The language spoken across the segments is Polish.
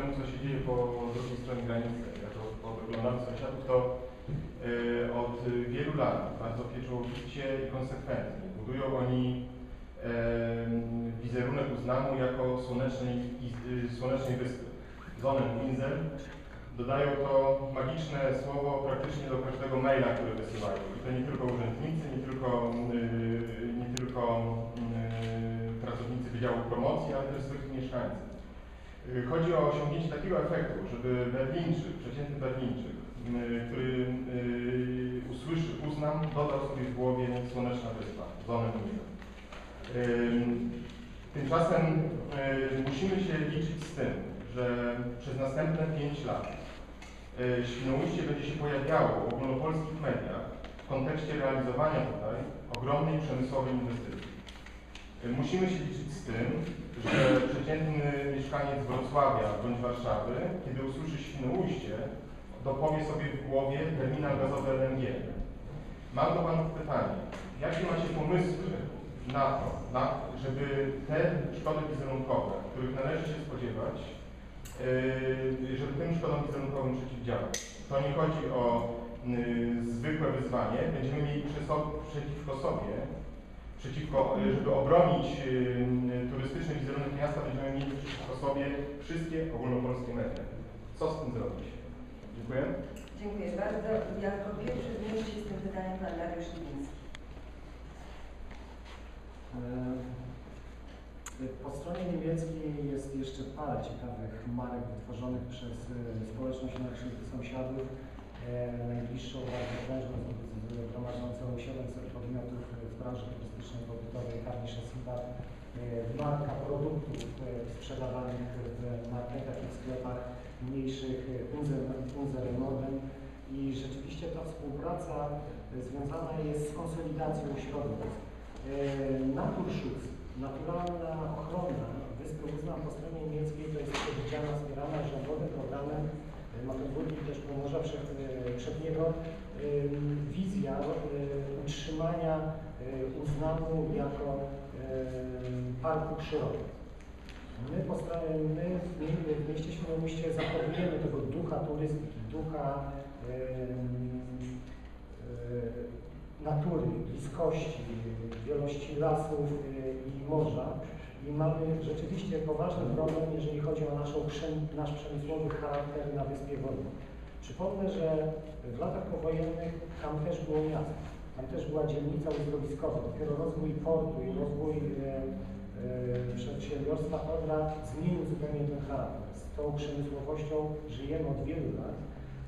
temu, co się dzieje po drugiej stronie granicy, jako podglądamy sąsiadów, to y, od wielu lat bardzo pieczołowicie i konsekwentnie budują oni em, wizerunek uznamu jako słonecznej, y, słonecznej wyspy. Sonneninsel. Dodają to magiczne słowo praktycznie do każdego maila, który wysyłają. I to nie tylko urzędnicy, nie tylko, nie tylko y, pracownicy Wydziału Promocji, ale też zwykli mieszkańcy. Y, Chodzi o osiągnięcie takiego efektu, żeby Berlińczyk, przeciętny Berlińczyk, y, który y, usłyszy uznam, dodał sobie w głowie Słoneczna Wyspa, Sonneninsel. Ym, Tymczasem musimy się liczyć z tym, że przez następne 5 lat Świnoujście będzie się pojawiało w ogólnopolskich mediach w kontekście realizowania tutaj ogromnej przemysłowej inwestycji. Musimy się liczyć z tym, że przeciętny mieszkaniec Wrocławia bądź Warszawy, kiedy usłyszy Świnoujście, dopowie sobie w głowie terminal gazowy LNG. Mam do Panów pytanie, jakie macie pomysły na to, na, żeby te szkody wizerunkowe, których należy się spodziewać, yy, żeby tym szkodom wizerunkowym przeciwdziałać? To nie chodzi o yy, zwykłe wyzwanie, będziemy mieli przeciwko sobie, przeciwko, yy, żeby obronić yy, turystyczny wizerunek miasta, będziemy mieli przeciwko sobie wszystkie ogólnopolskie media. Co z tym zrobić? Dziękuję. Dziękuję bardzo. Jako pierwszy zmieści się z tym pytaniem pan Dariusz Libiński. E, Po stronie niemieckiej jest jeszcze parę ciekawych marek wytworzonych przez e, społeczność naszych sąsiadów. E, Najbliższą bardzo prężną, gromadzącą 700 podmiotów w branży turystycznej pobytowej Karnisza Sibat. E, Marka produktów e, sprzedawanych w marketach i sklepach mniejszych Unzer, Norden. I rzeczywiście ta współpraca związana jest z konsolidacją środowisk. Naturschutz, naturalna ochrona Wyspy Uznam po stronie niemieckiej to jest przewidziana, wspierana rządowym programem e, Magdeburgi też Pomorza przed, e, przedniego e, wizja utrzymania Uznamu jako parku przyrody. My, my w mie- w mieście Świnoujście zachowujemy tego ducha turystyki, ducha natury, bliskości, wielości lasów i morza. I mamy rzeczywiście poważny problem, jeżeli chodzi o naszą, nasz przemysłowy charakter na Wyspie Wolnej. Przypomnę, że w latach powojennych tam też było miasto, tam też była dzielnica uzdrowiskowa. Dopiero rozwój portu i rozwój e, e, przedsiębiorstwa Odra zmienił zupełnie ten charakter. Z tą przemysłowością żyjemy od wielu lat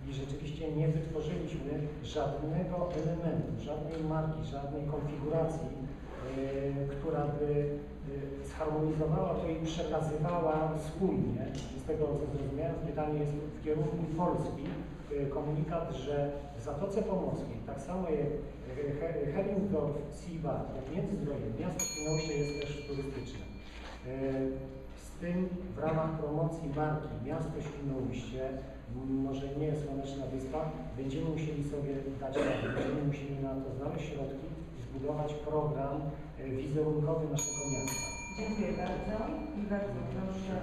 i rzeczywiście nie wytworzyliśmy żadnego elementu, żadnej marki, żadnej konfiguracji, e, która by zharmonizowała to i przekazywała spójnie. I z tego, co zrozumiałem, pytanie jest w kierunku Polski, e, komunikat, że w Zatoce Pomorskiej, tak samo jak He- Heringsdorf, Siba, jak Międzyzdroje, miasto Świnoujście jest też turystyczne. E, Z tym w ramach promocji marki Miasto Świnoujście, może nie Słoneczna Wyspa, będziemy musieli sobie dać radę, będziemy musieli na to znaleźć środki zbudować program e, wizerunkowy naszego miasta. Dziękuję bardzo i bardzo proszę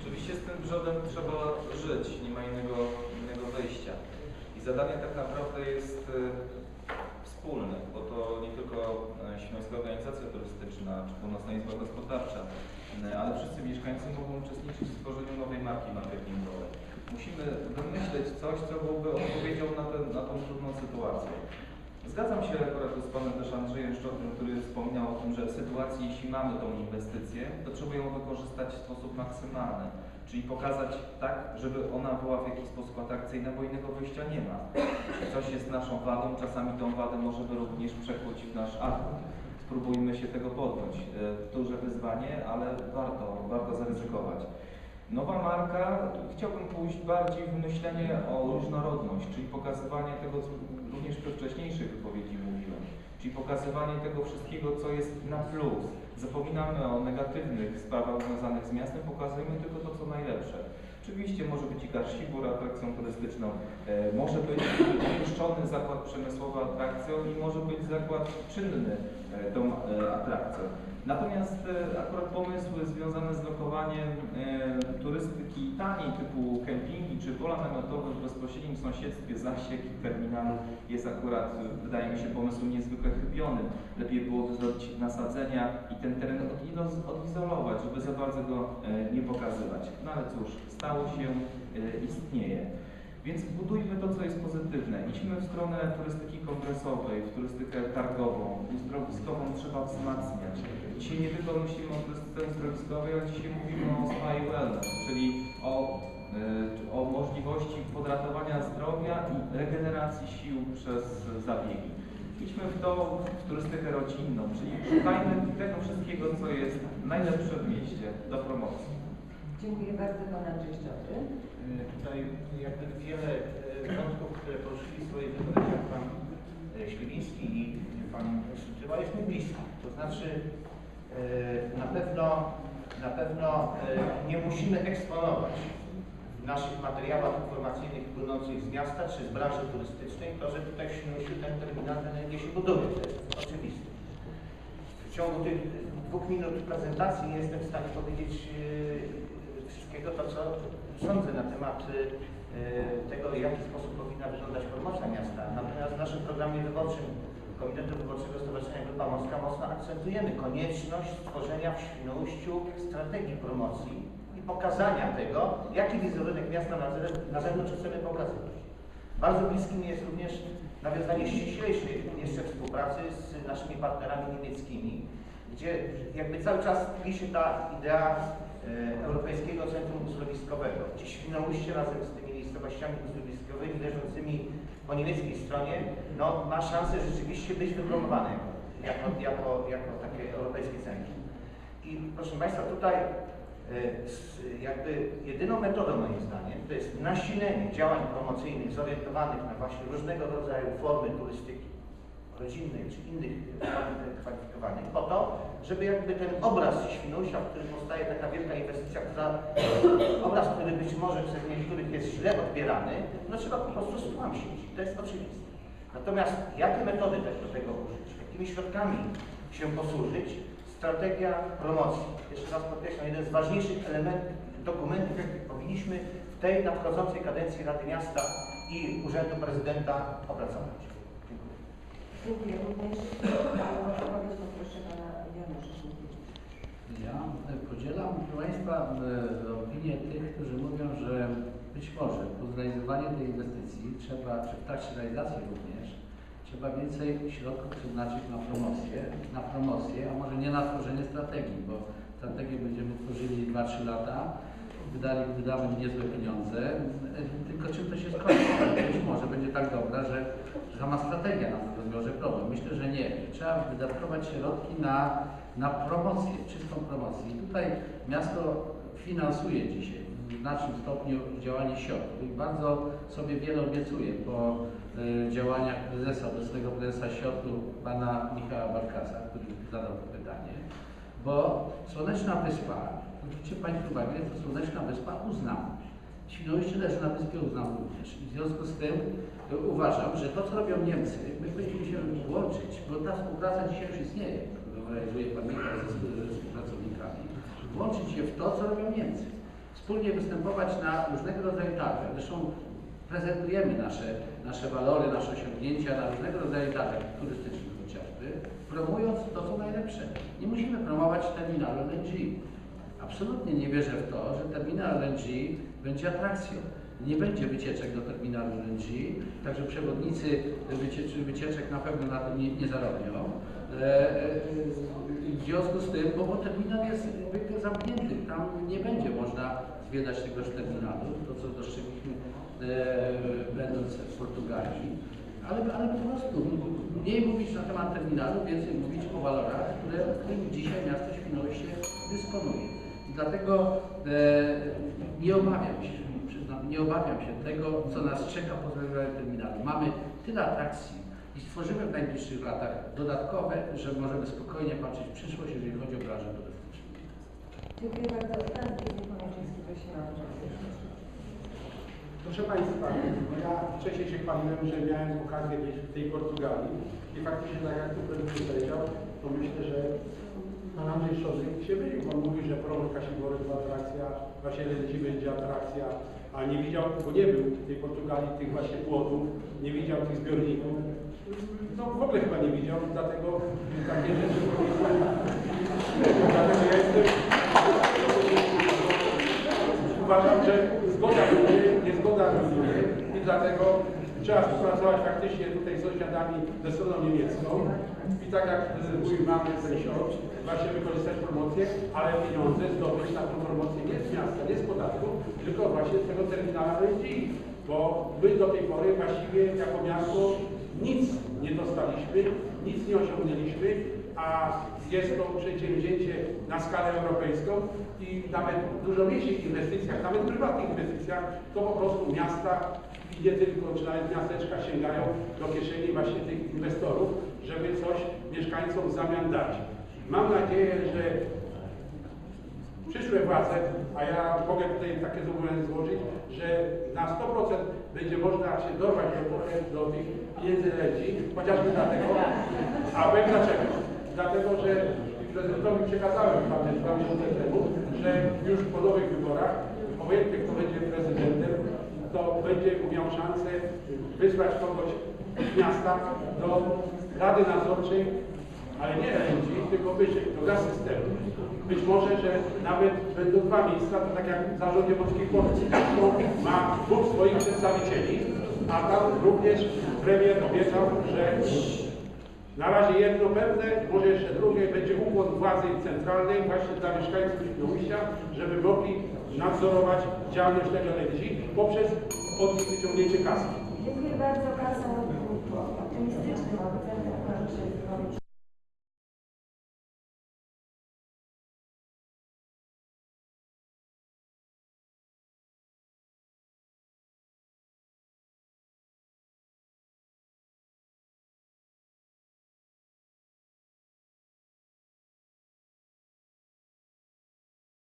Oczywiście z tym brzodem trzeba żyć, nie ma innego, innego wyjścia. I zadanie tak naprawdę jest e, wspólne, bo to nie tylko e, Świnoujska Organizacja Turystyczna czy Północna Izba Gospodarcza, ale wszyscy mieszkańcy mogą uczestniczyć w tworzeniu nowej marki marketingowej. Musimy wymyśleć coś, co byłoby odpowiedzią na, tę na tą trudną sytuację. Zgadzam się akurat z panem też Andrzejem Szczotem, który wspomniał o tym, że w sytuacji, jeśli mamy tą inwestycję, to trzeba ją wykorzystać w sposób maksymalny. Czyli pokazać tak, żeby ona była w jakiś sposób atrakcyjna, bo innego wyjścia nie ma. Jeśli coś jest naszą wadą, czasami tą wadę możemy również przekuć w nasz atut. Spróbujmy się tego podjąć. E, Duże wyzwanie, ale warto, warto zaryzykować. Nowa marka, chciałbym pójść bardziej w myślenie o różnorodność, czyli pokazywanie tego, co również we wcześniejszych wypowiedzi mówiłem, czyli pokazywanie tego wszystkiego, co jest na plus. Zapominamy o negatywnych sprawach związanych z miastem, pokazujemy tylko to, co najlepsze. Oczywiście może być i Karszibór atrakcją turystyczną, e, może być opuszczony zakład przemysłowy atrakcją i może być zakład czynny e, tą e, atrakcją. Natomiast e, akurat pomysły związane z lokowaniem e, turystyki taniej typu kempingi czy pola namiotowe w bezpośrednim sąsiedztwie zasiek i terminalu jest akurat, e, wydaje mi się, pomysłem niezwykle chybionym. Lepiej byłoby zrobić nasadzenia i ten teren od- odizolować, żeby za bardzo go nie pokazywać. No ale cóż, stało się, istnieje. Więc budujmy to, co jest pozytywne. Idźmy w stronę turystyki kongresowej, w turystykę targową. Uzdrowiskową trzeba wzmacniać. Dzisiaj nie tylko myślimy o turystyce uzdrowiskowej, ale dzisiaj mówimy o spa i wellness, czyli o, y, o możliwości podratowania zdrowia i regeneracji sił przez zabiegi. Idźmy w to, w turystykę rodzinną, czyli szukajmy tego wszystkiego, co jest najlepsze w mieście do promocji. Dziękuję bardzo Pan Andrzej Szczodry. E, Tutaj jakby wiele e, wątków, które poruszyli w swoich wypowiedziach Pan e, Śliwiński i Pan Szczywa jest mi bliski. To znaczy na pewno, na pewno nie musimy eksponować w naszych materiałach informacyjnych płynących z miasta czy z branży turystycznej to, że tutaj w Świnoujściu ten terminal energie się buduje. To jest oczywiste. W ciągu tych dwóch minut prezentacji nie jestem w stanie powiedzieć wszystkiego to, co sądzę na temat e, tego, w jaki sposób powinna wyglądać promocja miasta. Natomiast w naszym programie wyborczym Komitetu Wyborczego Stowarzyszenia Grupa Morska mocno akcentujemy konieczność stworzenia w Świnoujściu strategii promocji i pokazania tego, jaki wizerunek miasta na, ze- na zewnątrz chcemy pokazywać. Bardzo bliskim jest również nawiązanie ściślejszej jeszcze współpracy z naszymi partnerami niemieckimi, gdzie jakby cały czas tkwi się ta idea Europejskiego Centrum Uzdrowiskowego, gdzie Świnoujście razem z tymi miejscowościami uzdrowiskowymi leżącymi po niemieckiej stronie, no, ma szansę rzeczywiście być wypromowane jako, jako, jako takie europejskie centrum. I proszę Państwa, tutaj e, jakby jedyną metodą moim zdaniem to jest nasilenie działań promocyjnych zorientowanych na właśnie różnego rodzaju formy turystyki rodzinnej czy innych form kwalifikowanych po to, żeby jakby ten obraz Świnoujścia, w którym powstaje taka wielka inwestycja, która, obraz, który być może przez niektórych jest źle odbierany, no trzeba po prostu stłamsić. To jest oczywiste. Natomiast jakie metody też do tego użyć, jakimi środkami się posłużyć, strategia promocji. Jeszcze raz podkreślam, jeden z ważniejszych elementów, dokumentów, jakie powinniśmy w tej nadchodzącej kadencji Rady Miasta i Urzędu Prezydenta opracować. Dziękuję. Również. Poproszę Pana Janusza. Ja e, podzielam, Państwa, e, opinię tych, którzy mówią, że być może po zrealizowaniu tej inwestycji trzeba, czy w trakcie realizacji również, trzeba więcej środków przeznaczyć na promocję, na promocję, a może nie na tworzenie strategii, bo strategię będziemy tworzyli 2-3 lata, wydali, wydamy niezłe pieniądze, tylko czym to się skończy? Być może będzie tak dobra, że sama strategia nam rozwiąże problem. Myślę, że nie. Trzeba wydatkować środki na, na promocję, czystą promocję. I tutaj miasto finansuje dzisiaj w znacznym stopniu działanie SIOT i bardzo sobie wiele obiecuje po y, działaniach prezesa, obecnego prezesa SIOT-u, pana Michała Barkasa, który zadał to pytanie, bo Słoneczna Wyspa, zwróćcie Państwo uwagę, to Słoneczna Wyspa uznam. Świnoujście leży na wyspie uznam również. W związku z tym y, uważam, że to, co robią Niemcy, my powinniśmy się łączyć, bo ta współpraca dzisiaj już istnieje, którą realizuje Pan Michał ze współpracownikami. Włączyć się w to, co robią Niemcy. Wspólnie występować na różnego rodzaju targach. Zresztą prezentujemy nasze, nasze walory, nasze osiągnięcia na różnego rodzaju targach turystycznych chociażby, promując to, co najlepsze. Nie musimy promować terminalu LNG. Absolutnie nie wierzę w to, że terminal LNG będzie atrakcją. Nie będzie wycieczek do terminalu LNG, także przewodnicy wycieczek, na pewno na tym nie, nie zarobią. E, e, w związku z tym, bo, bo terminal jest zamknięty, tam nie będzie można zwiedzać tegoż terminalu, to co dostrzegliśmy e, będąc w Portugalii, ale, ale po prostu mniej mówić na temat terminalu, więcej mówić o walorach, które, którymi dzisiaj miasto Świnoujście dysponuje. I dlatego e, nie obawiam się, przyznam, nie obawiam się tego, co nas czeka po zrealizowaniu terminalu. Mamy tyle atrakcji i stworzymy w najbliższych latach dodatkowe, że możemy spokojnie patrzeć w przyszłość, jeżeli chodzi o branżę turystyczną. Dziękuję bardzo. Proszę Państwa, ja wcześniej się chwaliłem, że miałem okazję być w tej Portugalii i faktycznie tak jak tu prezydent powiedział, to myślę, że pan Andrzej Szozy się mylił. Pan mówi, że program Kasibory to atrakcja, właśnie Leci będzie atrakcja, a nie widział, bo nie był w tej Portugalii tych właśnie płotów, nie widział tych zbiorników. No w ogóle chyba nie widział, dlatego takie rzeczy. Dlatego ja jestem uważam, że zgoda będzie, niezgoda rozumie i dlatego trzeba współpracować faktycznie tutaj z sąsiadami ze stroną niemiecką i tak jak mój mamy ten właśnie wykorzystać promocję, ale pieniądze zdobyć na tą promocję nie z miasta, nie z podatku, tylko właśnie z tego terminala LNG, bo my do tej pory właściwie jako miasto nic nie dostaliśmy, nic nie osiągnęliśmy, a jest to przedsięwzięcie na skalę europejską i nawet w dużo mniejszych inwestycjach, nawet prywatnych inwestycjach, to po prostu miasta i nie tylko, czy nawet miasteczka sięgają do kieszeni właśnie tych inwestorów, żeby coś mieszkańcom w zamian dać. Mam nadzieję, że przyszłe władze, a ja mogę tutaj takie zobowiązanie złożyć, że na 100% będzie można się dorwać do, do tych pieniędzy chociażby dlatego, a powiem dlaczego? Dlatego, że prezydentowi przekazałem prawie dwa miesiące temu, że już po nowych wyborach, obojętnie kto będzie prezydentem, to będzie miał szansę wysłać kogoś z miasta do Rady Nadzorczej ale nie LNG, tylko wyżej, do gaz systemu. Być może, że nawet będą dwa miejsca, to tak jak Morskiej Porcji. Gazprom ma dwóch swoich przedstawicieli, a tam również premier obiecał, że na razie jedno pewne, może jeszcze drugie, będzie ukłon władzy centralnej właśnie dla mieszkańców Świnoujścia, żeby mogli nadzorować działalność tego LNG poprzez od nich wyciągnięcie kasy. Dziękuję bardzo. Kończy swoje